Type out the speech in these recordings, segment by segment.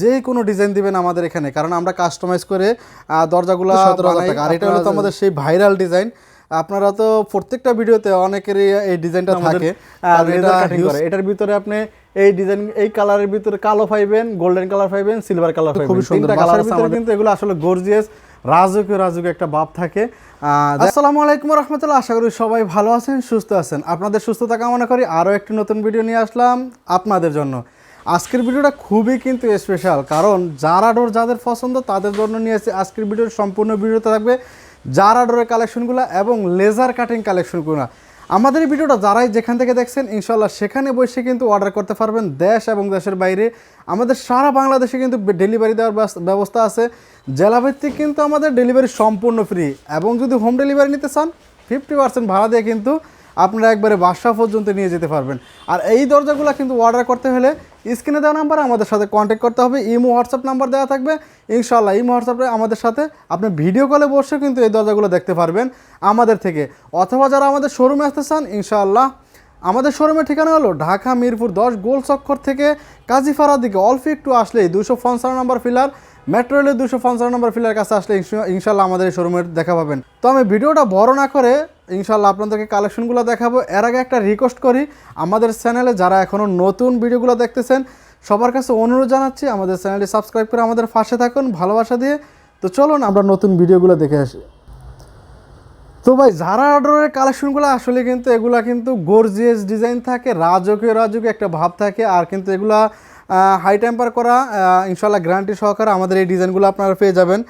যে কোনো ডিজাইন দিবেন আমাদের এখানে কারণ আমরা কাস্টমাইজ করে দরজাগুলো আর এটা হলো তো আমাদের সেই ভাইরাল ডিজাইন আপনারা তো প্রত্যেকটা ভিডিওতে অনেকেরই এই ডিজাইনটা থাকে। আর এটা কাটিং করে। এটার ভিতরে আপনি এই ডিজাইন এই কালারের ভিতরে কালো পাইবেন গোল্ডেন কালার পাইবেন সিলভার কালার পাইবেন খুবই সুন্দর। কালার ভিতরে কিন্তু এগুলো আসলে গর্জিয়াস রাজকীয় রাজকীয় একটা ভাব থাকে। আসসালামু আলাইকুম রহমতুল্লাহ। আশা করি সবাই ভালো আছেন সুস্থ আছেন। আপনাদের সুস্থতা কামনা করি আরও একটি নতুন ভিডিও নিয়ে আসলাম আপনাদের জন্য। আজকের ভিডিওটা খুবই কিন্তু স্পেশাল কারণ যারা ডোর যাদের পছন্দ তাদের জন্য নিয়ে এসেছি আজকের ভিডিওর সম্পূর্ণ ভিডিওতে থাকবে যারা ডোরের কালেকশনগুলো এবং লেজার কাটিং কালেকশনগুলো আমাদের এই ভিডিওটা যারাই যেখান থেকে দেখছেন ইনশাল্লাহ সেখানে বসে কিন্তু অর্ডার করতে পারবেন দেশ এবং দেশের বাইরে। আমাদের সারা বাংলাদেশে কিন্তু ডেলিভারি দেওয়ার ব্যবস- ব্যবস্থা আছে। জেলাভিত্তিক কিন্তু আমাদের ডেলিভারি সম্পূর্ণ ফ্রি এবং যদি হোম ডেলিভারি নিতে চান ফিফটি পার্সেন্ট ভাড়া দিয়ে কিন্তু আপনারা একবারে বাসা পর্যন্ত নিয়ে যেতে পারবেন। আর এই দরজাগুলো কিন্তু অর্ডার করতে হলে স্ক্রিনে দেওয়া নাম্বার আমাদের সাথে কন্ট্যাক্ট করতে হবে। ইমো হোয়াটসঅ্যাপ নাম্বার দেওয়া থাকবে। ইনশাল্লাহ ইমো হোয়াটসঅ্যাপে আমাদের সাথে আপনি ভিডিও কলে বসে কিন্তু এই দরজাগুলো দেখতে পারবেন আমাদের থেকে। অথবা যারা আমাদের শোরুমে আসতে চান, ইনশাআল্লাহ আমাদের শোরুমের ঠিকানা হলো ঢাকা, মিরপুর দশ গোল চক্কর থেকে কাজীপাড়ার দিকে। অল্প একটু আসলেই দুশো পঞ্চান্ন নম্বর ফিলার মেট্রো রেলের দুশো পঞ্চান্ন নম্বর ফিলার কাছে আসলে ইনশা- ইনশাল্লাহ আমাদের এই শোরুমের দেখা পাবেন। তো আমি ভিডিওটা বড় না করে ইনশাল্লাহ আপনাদেরকে কালেকশনগুলো দেখাবো। এর আগে একটা রিকোয়েস্ট করি, আমাদের চ্যানেলে যারা এখনও নতুন ভিডিওগুলো দেখতেছেন, সবার কাছে অনুরোধ জানাচ্ছি, আমাদের চ্যানেলটি সাবস্ক্রাইব করে আমাদের পাশে থাকুন, ভালোবাসা দিয়ে। তো চলুন, আমরা নতুন ভিডিওগুলো দেখে আসি। তো ভাই, যারা অর্ডারের কালেকশনগুলো, আসলে কিন্তু এগুলা কিন্তু গর্জিয়াস ডিজাইন থাকে রাজকীয় রাজকীয় একটা ভাব থাকে, আর কিন্তু এগুলা হাই টেম্পার করা ইনশাল্লাহ গ্যারান্টি সহকারে আমাদের এই ডিজাইনগুলো আপনারা পেয়ে যাবেন।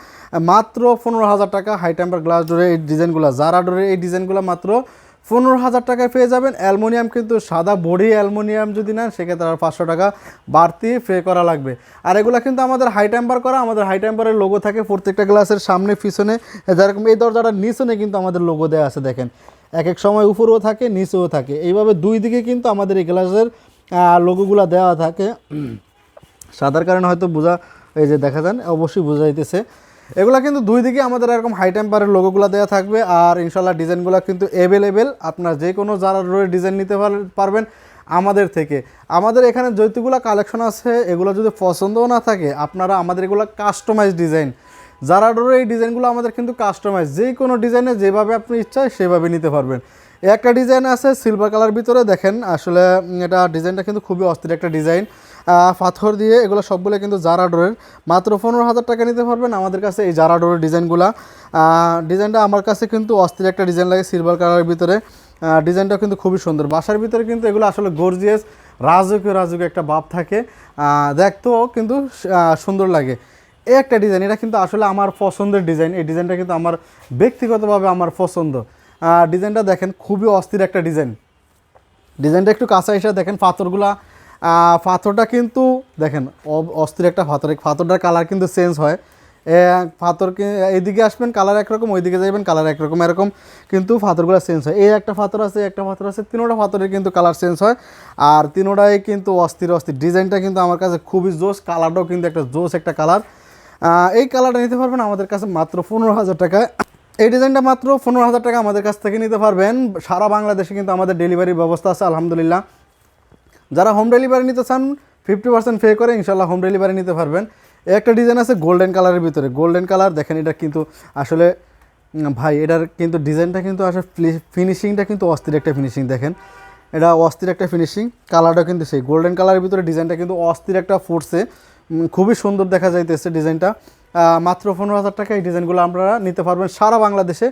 মাত্র পনেরো হাজার টাকা হাই টেম্পার গ্লাস ডোরের এই ডিজাইনগুলো যারা ডোরের এই ডিজাইনগুলো মাত্র পনেরো হাজার টাকায় পেয়ে যাবেন। অ্যালমোনিয়াম কিন্তু সাদা বডি অ্যালমোনিয়াম যদি নেন, সেক্ষেত্রে আর পাঁচশো টাকা বাড়তি পে করা লাগবে। আর এগুলো কিন্তু আমাদের হাই টেম্পার করা, আমাদের হাই টেম্পারের লোগো থাকে প্রত্যেকটা গ্লাসের সামনে, পিছনে, যেরকম এই দরজাটার নিচনে কিন্তু আমাদের লোগো দেওয়া আছে দেখেন। এক এক সময় উপরেও থাকে, নিচেও থাকে। এইভাবে দুই দিকে কিন্তু আমাদের এই গ্লাসের লোগোগুলো দেওয়া থাকে। সাদার কারণে হয়তো বোঝা, এই যে দেখা যান, অবশ্যই বোঝা যাইতেছে এগুলা কিন্তু দুই দিকে আমাদের এরকম হাই টেম্পারের লোগোগুলো দেওয়া থাকবে আর ইনশাল্লাহ ডিজাইনগুলো কিন্তু অ্যাভেলেবেল আপনার যে কোনো যারা রয়ে ডিজাইন নিতে পার- পারবেন আমাদের থেকে। আমাদের এখানে যতগুলো কালেকশন আছে, এগুলো যদি পছন্দও না থাকে, আপনারা আমাদের এগুলো কাস্টমাইজ ডিজাইন যারা ডোরে এই ডিজাইনগুলো আমাদের কিন্তু কাস্টমাইজ যে কোনো ডিজাইনে যেভাবে আপনি ইচ্ছা, সেভাবে নিতে পারবেন। একটা ডিজাইন আছে সিলভার কালার ভিতরে। দেখেন, আসলে এটা ডিজাইনটা কিন্তু খুবই অস্থির একটা ডিজাইন। পাথর দিয়ে এগুলো সবগুলো কিন্তু জারা ডোরের মাত্র পনেরো হাজার টাকা নিতে পারবেন আমাদের কাছে এই জারা ডোরের ডিজাইনগুলো। ডিজাইনটা আমার কাছে কিন্তু অস্থির একটা ডিজাইন লাগে সিলভার কালারের ভিতরে। ডিজাইনটা কিন্তু খুবই সুন্দর। বাসার ভিতরে কিন্তু এগুলো আসলে গর্জিয়াস রাজকীয় রাজকীয় একটা ভাব থাকে। দেখতেও কিন্তু সুন্দর লাগে। এই একটা ডিজাইন, এটা কিন্তু আসলে আমার পছন্দের ডিজাইন। এই ডিজাইনটা কিন্তু আমার ব্যক্তিগতভাবে আমার পছন্দ। ডিজাইনটা দেখেন, খুবই অস্থির একটা ডিজাইন। ডিজাইনটা একটু কাঁচা এসে দেখেন, পাথরগুলা পাথরটা কিন্তু দেখেন অস্থির একটা পাথর। পাথরটার কালার কিন্তু চেঞ্জ হয়। পাথর কি- এইদিকে আসবেন, কালার একরকম, ওইদিকে যাবেন কালার একরকম, এরকম কিন্তু পাথরগুলো চেঞ্জ হয়। এই একটা পাথর আছে একটা পাথর আছে, তিনোটা পাথরের কিন্তু কালার চেঞ্জ হয়। আর তিনোটাই কিন্তু অস্থির অস্থির। ডিজাইনটা কিন্তু আমার কাছে খুবই জোস, কালারটাও কিন্তু একটা জোস একটা কালার। এই কালারটা নিতে পারবেন আমাদের কাছে মাত্র পনেরো হাজার টাকায়। এই ডিজাইনটা মাত্র পনেরো হাজার টাকা আমাদের কাছ থেকে নিতে পারবেন। সারা বাংলাদেশে কিন্তু আমাদের ডেলিভারির ব্যবস্থা আছে আলহামদুলিল্লাহ। যারা হোম ডেলিভারি নিতে চান ফিফটি পার্সেন্ট পে করে ইনশাল্লাহ হোম ডেলিভারি নিতে পারবেন। একটা ডিজাইন আছে গোল্ডেন কালারের ভিতরে। গোল্ডেন কালার দেখেন এটা কিন্তু আসলে ভাই এটার কিন্তু ডিজাইনটা কিন্তু আসলে ফিনিশিংটা কিন্তু অস্থির একটা ফিনিশিং দেখেন। এটা অস্থির একটা ফিনিশিং কালারটা কিন্তু সেই। গোল্ডেন কালারের ভিতরে ডিজাইনটা কিন্তু অস্থির একটা উম, খুবই সুন্দর দেখা যাইতেছে ডিজাইনটা মাত্র পনেরো হাজার টাকা এই ডিজাইনগুলো আপনারা নিতে পারবেন সারা বাংলাদেশে।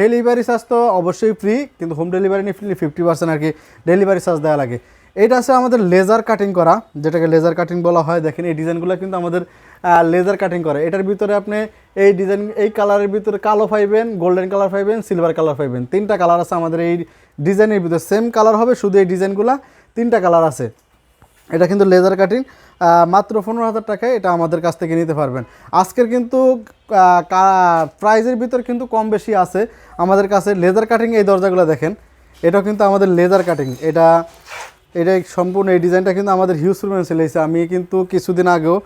ডেলিভারি চার্জ তো অবশ্যই ফ্রি কিন্তু হোম ডেলিভারি নিয়ে ফিফটি পার্সেন্ট আর কি ডেলিভারি চার্জ দেওয়া লাগে। এটা আছে আমাদের লেজার কাটিং করা, যেটাকে লেজার কাটিং বলা হয়। দেখেন এই ডিজাইনগুলো কিন্তু আমাদের লেজার কাটিং করে। এটার ভিতরে আপনি এই ডিজাইন, এই কালারের ভিতরে কালো পাইবেন গোল্ডেন কালার পাইবেন সিলভার কালার পাইবেন। তিনটা কালার আছে আমাদের এই ডিজাইনের ভিতরে। সেম কালার হবে, শুধু এই ডিজাইনগুলো, তিনটা কালার আছে। এটা কিন্তু লেজার কাটিং মাত্র পনেরো হাজার টাকায় এটা আমাদের কাছ থেকে নিতে পারবেন। আজকের কিন্তু প্রাইজের ভিতর কিন্তু কম বেশি আছে। আমাদের কাছে লেজার কাটিং এই দরজাগুলো দেখেন, এটাও কিন্তু আমাদের লেজার কাটিং। এটা এটা সম্পূর্ণ এই ডিজাইনটা কিন্তু আমাদের হিউজ পরিমাণে সেলেছে আমি কিন্তু কিছুদিন আগেও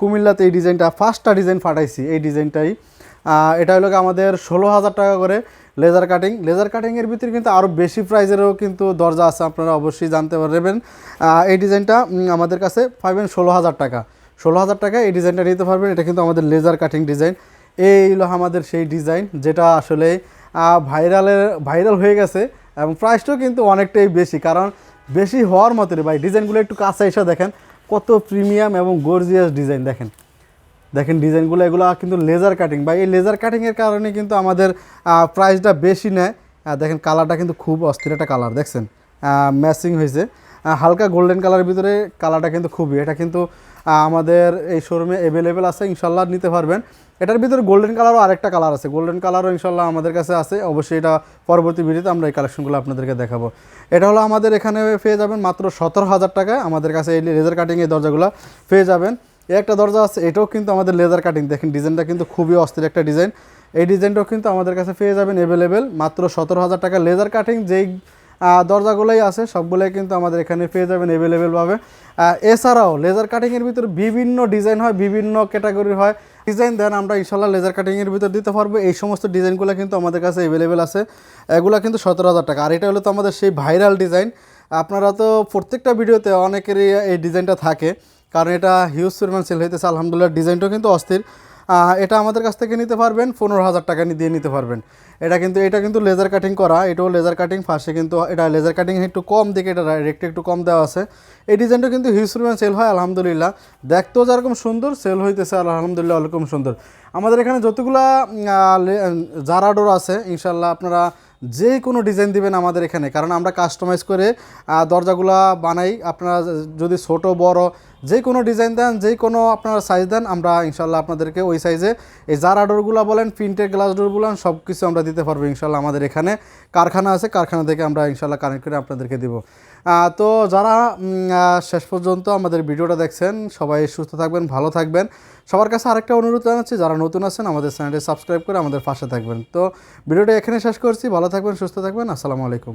কুমিল্লাতে এই ডিজাইনটা, ফার্স্টটা ডিজাইন ফাটাইছি এই ডিজাইনটাই এটা হলো আমাদের ষোলো হাজার টাকা করে লেজার কাটিং। লেজার কাটিংয়ের ভিতরে কিন্তু আরও বেশি প্রাইজেরও কিন্তু দরজা আছে, আপনারা অবশ্যই জানতে পারবেন। এই ডিজাইনটা আমাদের কাছে পাইবেন ষোলো হাজার টাকা। ষোলো হাজার টাকা এই ডিজাইনটা নিতে পারবেন, এটা কিন্তু আমাদের লেজার কাটিং ডিজাইন। এই হলো আমাদের সেই ডিজাইন, যেটা আসলে ভাইরালের, ভাইরাল হয়ে গেছে এবং প্রাইসটাও কিন্তু অনেকটাই বেশি। কারণ বেশি হওয়ার মতোই ভাই, ডিজাইনগুলো একটু কাছে এসে দেখেন, কত প্রিমিয়াম এবং গর্জিয়াস ডিজাইন দেখেন। দেখেন ডিজাইনগুলো, এগুলো কিন্তু লেজার কাটিং বা এই লেজার কাটিংয়ের কারণে কিন্তু আমাদের প্রাইসটা বেশি নেয়। দেখেন কালারটা কিন্তু খুব অস্থির একটা কালার দেখছেন? ম্যাচিং হয়েছে। হালকা গোল্ডেন কালারের ভিতরে কালারটা কিন্তু খুবই। এটা কিন্তু আমাদের এই শোরুমে অ্যাভেলেবেল আছে, ইনশাল্লাহ নিতে পারবেন। এটার ভিতরে গোল্ডেন কালারও আরেকটা কালার আছে। গোল্ডেন কালারও ইনশাল্লাহ আমাদের কাছে আছে। অবশ্যই এটা পরবর্তী ভিডিওতে আমরা এই কালেকশনগুলো আপনাদেরকে দেখাবো। এটা হলো আমাদের এখানে পেয়ে যাবেন মাত্র সতেরো হাজার টাকায়। আমাদের কাছে এই লেজার কাটিং এই দরজাগুলো পেয়ে যাবেন। একটা দরজা আছে, এটাও কিন্তু আমাদের লেজার কাটিং দেখেন, ডিজাইনটা কিন্তু খুবই অস্থির একটা ডিজাইন। এই ডিজাইনটাও কিন্তু আমাদের কাছে পেয়ে যাবেন অ্যাভেলেবেল মাত্র সতেরো হাজার টাকা লেজার কাটিং যেই দরজাগুলোই আছে, সবগুলোই কিন্তু আমাদের এখানে পেয়ে যাবেন অ্যাভেলেবেলভাবে এছাড়াও লেজার কাটিংয়ের ভিতরে বিভিন্ন ডিজাইন হয়, বিভিন্ন ক্যাটাগরি হয়। ডিজাইন দেন, আমরা ইনশাল্লাহ লেজার কাটিংয়ের ভিতর দিতে পারব। এই সমস্ত ডিজাইনগুলো কিন্তু আমাদের কাছে অ্যাভেলেবেল আছে। এগুলো কিন্তু সতেরো হাজার টাকা। আর এটা হলো তো আমাদের সেই ভাইরাল ডিজাইন আপনারা তো প্রত্যেকটা ভিডিওতে অনেকেরই এই ডিজাইনটা থাকে। কারণ এটা হিউজ পরিমাণ সেল হইতেছে, আলহামদুলিল্লাহ ডিজাইনটাও কিন্তু অস্থির। এটা আমাদের কাছ থেকে নিতে পারবেন, পনেরো হাজার টাকা দিয়ে নিতে পারবেন। এটা কিন্তু এটা কিন্তু লেজার কাটিং করা, এটাও লেজার কাটিং ফার্স্টে কিন্তু এটা লেজার কাটিং একটু কম দিকে এটা রেটটা একটু কম দেওয়া আছে। এই ডিজাইনটা কিন্তু হিউজ পরিমাণ সেল হয়, আলহামদুলিল্লাহ। দেখতেও যেরকম সুন্দর সেল হইতেছে, আলহামদুলিল্লাহ ওরকম সুন্দর। আমাদের এখানে যতগুলা জারাডোর আছে ইনশাল্লাহ আপনারা যে কোনো ডিজাইন দিবেন আমাদের এখানে, কারণ আমরা কাস্টমাইজ করে দরজাগুলা বানাই। আপনারা যদি ছোট, বড় যে কোনো ডিজাইন দেন, যে কোনো আপনারা সাইজ দেন, আমরা ইনশাল্লাহ আপনাদেরকে ওই সাইজে এই জারা ডোরগুলো বলেন, প্রিন্টের গ্লাস ডোর বলেন সব কিছু আমরা দিতে পারব ইনশাল্লাহ আমাদের এখানে। কারখানা আছে, কারখানা থেকে আমরা ইনশাল্লাহ কানেক্ট করে আপনাদেরকে দিব। তো যারা শেষ পর্যন্ত আমাদের ভিডিওটা দেখছেন, সবাই সুস্থ থাকবেন, ভালো থাকবেন। সবার কাছে আরেকটা অনুরোধ জানাচ্ছি, যারা নতুন আছেন, আমাদের চ্যানেলটি সাবস্ক্রাইব করে আমাদের পাশে থাকবেন। তো ভিডিওটা এখানে শেষ করছি, ভালো থাকবেন, সুস্থ থাকবেন, আসসালামু আলাইকুম।